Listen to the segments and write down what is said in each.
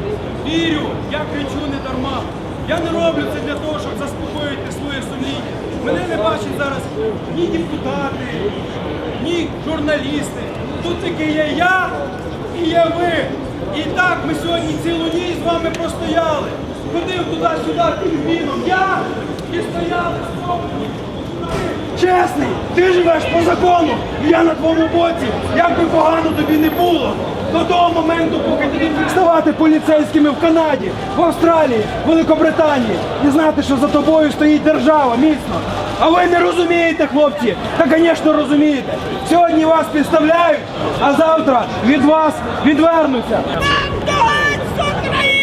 допомагати. Я кричу не дарма. Я не роблю це для того, щоб заспокоїти своє сумління. Мене не бачать зараз ні депутати, ні журналісти. Тут тільки є я і є ви. І так ми сьогодні цілу ніч з вами простояли. Ходив туди-сюди пінгвіном. Я і стояли з. Чесний, ти живеш по закону, і я на твоєму боці, як би погано тобі не було. До того моменту, поки ти будеш ставати поліцейськими в Канаді, в Австралії, Великобританії і знати, що за тобою стоїть держава міцно. А ви не розумієте, хлопці? Та, звісно, розумієте. Сьогодні вас підставляють, а завтра від вас відвернуться. України!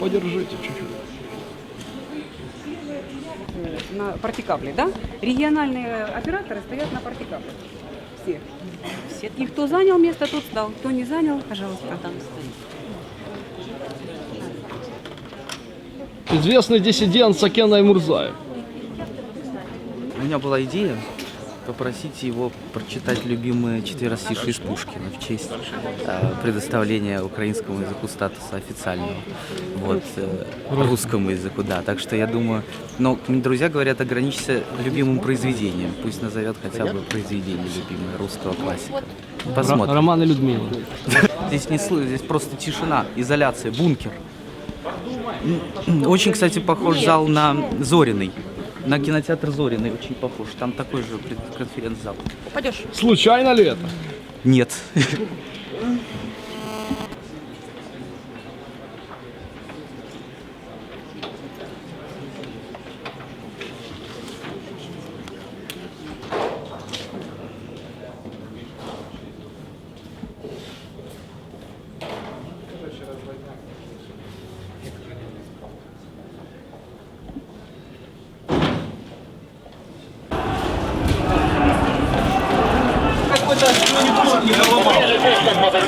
Подержите чуть-чуть. на партикабле, да? Региональные операторы стоят на партикабле. Все. Все. И кто занял место, тот сдал. Кто не занял, пожалуйста, там стоит. Известный диссидент Сакен Аймурзаев. У меня была идея попросить его прочитать любимые четыре стиши из Пушкина в честь э, предоставления украинскому языку статуса официального. Вот, э, русскому языку, да. Так что я думаю, но друзья говорят, ограничься любимым произведением. Пусть назовет хотя бы произведение любимое русского классика. Посмотрим. Роман и Людмила. Здесь не слы- здесь просто тишина, изоляция, бункер. Очень, кстати, похож зал на Зориный. На кинотеатр Зориный очень похож. Там такой же конференц-зал. Пойдешь? Случайно ли это? Нет.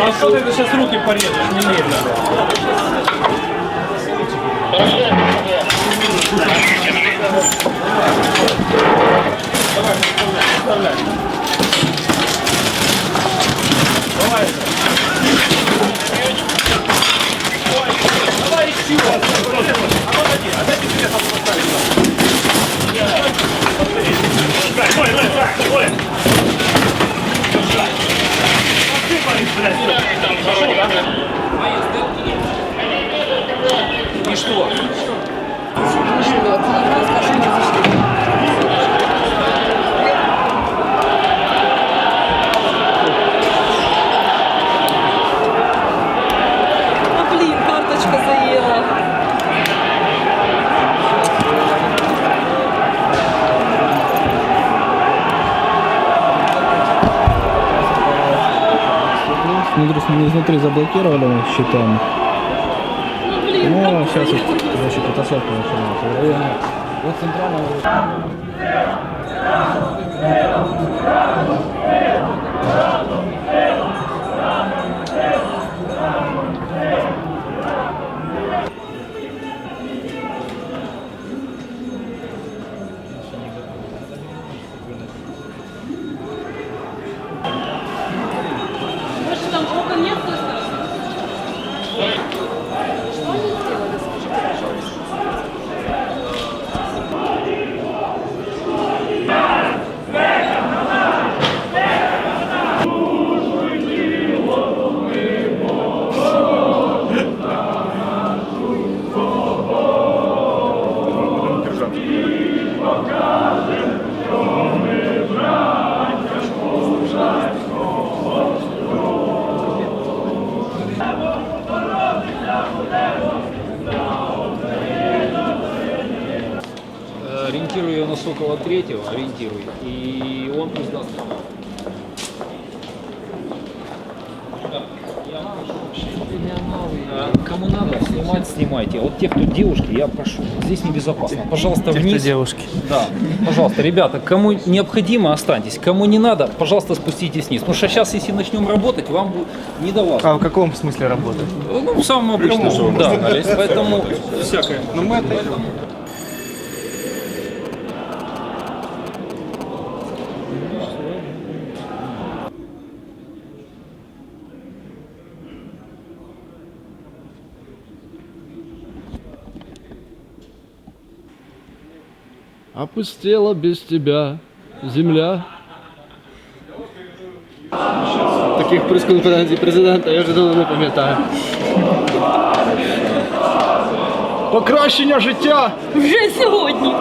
А що ти зараз руки порежеш? Не І що? А, блин, карточка заела. Внутри, изнутри заблокировали считаем. Ну, сейчас вот, значит, потасовка начинается. В районе от центрального... Сокола третьего, ориентирую, и он пусть даст Кому надо снимать, снимайте. А вот тех, кто девушки, я прошу. Здесь небезопасно. Пожалуйста, вниз. девушки. Да, пожалуйста, ребята, кому необходимо, останьтесь. Кому не надо, пожалуйста, спуститесь вниз. Потому что сейчас, если начнем работать, вам будет не до вас. А в каком смысле работать? Ну, в самом обычном. Да, поэтому всякое. Ну ми Опустела без тебя земля. Таких прес-конференцій президента я вже давно не пам'ятаю. Покращення життя! Вже сьогодні.